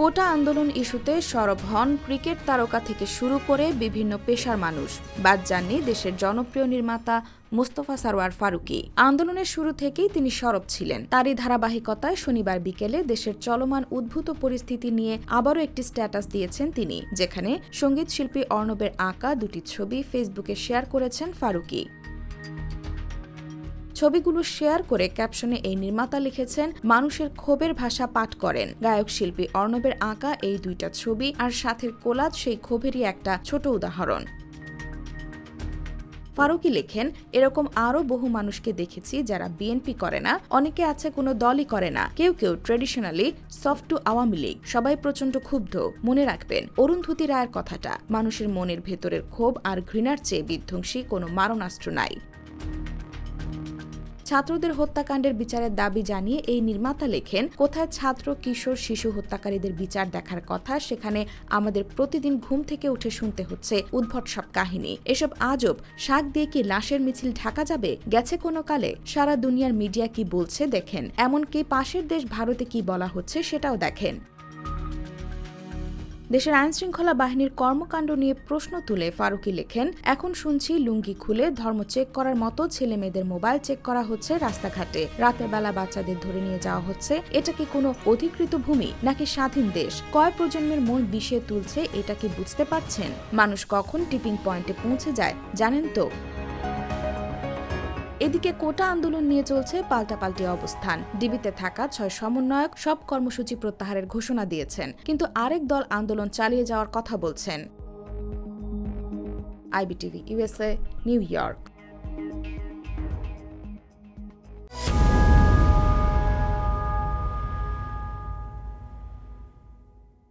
কোটা আন্দোলন ইস্যুতে সরব হন ক্রিকেট তারকা থেকে শুরু করে বিভিন্ন পেশার মানুষ। বাদ যাননি দেশের জনপ্রিয় নির্মাতা মোস্তফা সারোয়ার ফারুকী। আন্দোলনের শুরু থেকেই তিনি সরব ছিলেন। তারই ধারাবাহিকতায় শনিবার বিকেলে দেশের চলমান উদ্ভূত পরিস্থিতি নিয়ে আবারও একটি স্ট্যাটাস দিয়েছেন তিনি, যেখানে সংগীত শিল্পী অর্ণবের আঁকা দুটি ছবি ফেসবুকে শেয়ার করেছেন ফারুকী। ছবিগুলো শেয়ার করে ক্যাপশনে এই নির্মাতা লিখেছেন, মানুষের ক্ষোভের ভাষা পাঠ করেন। গায়ক শিল্পী অর্ণবের আঁকা এই দুইটা ছবি আর সাথের কোলাজ সেই ক্ষোভেরই একটা ছোট উদাহরণ। ফারুকি লেখেন, এরকম আরও বহু মানুষকে দেখেছি যারা বিএনপি করে না, অনেকে আছে কোনো দলই করে না। কেউ কেউ traditionally soft to Awami League, সবাই প্রচণ্ড ক্ষুব্ধ। মনে রাখবেন অরুন্ধতী রায়ের কথাটা, মানুষের মনের ভেতরের ক্ষোভ আর ঘৃণার চেয়ে বিধ্বংসী কোনো মারণাস্ত্র নাই। ছাত্রদের হত্যাকাণ্ডের বিচারের দাবি জানিয়ে এই নির্মাতা লেখেন, কোথায় ছাত্র, কিশোর, শিশু হত্যাকারীদের বিচার দেখার কথা, সেখানে আমাদের প্রতিদিন ঘুম থেকে উঠে শুনতে হচ্ছে উদ্ভট সব কাহিনী। এসব আজব, শাক দিয়ে কি লাশের মিছিল ঢাকা যাবে? গেছে কোনো কালে? সারা দুনিয়ার মিডিয়া কি বলছে? দেখেন। এমনকি পাশের দেশ ভারতে কি বলা হচ্ছে, সেটাও দেখেন। দেশের আইনশৃঙ্খলা বাহিনীর কর্মকাণ্ড নিয়ে প্রশ্ন তুলে ফারুকি লেখেন, এখন শুনছি লুঙ্গি খুলে ধর্ম চেক করার মতো ছেলে মেয়েদের মোবাইল চেক করা হচ্ছে রাস্তাঘাটে। রাতের বেলা বাচ্চাদের ধরে নিয়ে যাওয়া হচ্ছে। এটা কি কোনো অধিকৃত ভূমি নাকি স্বাধীন দেশ? কয় প্রজন্মের মন বিষে তুলছে, এটা কি বুঝতে পারছেন? মানুষ কখন টিপিং পয়েন্টে পৌঁছে যায় জানেন তো? এদিকে কোটা আন্দোলন নিয়ে চলছে পাল্টাপাল্টি অবস্থান। ডিবিতে থাকা ছয় সমন্বয়ক সব কর্মসূচি প্রত্যাহারের ঘোষণা দিয়েছেন, কিন্তু আরেক দল আন্দোলন চালিয়ে যাওয়ার কথা বলছেন। IBTV USA New York.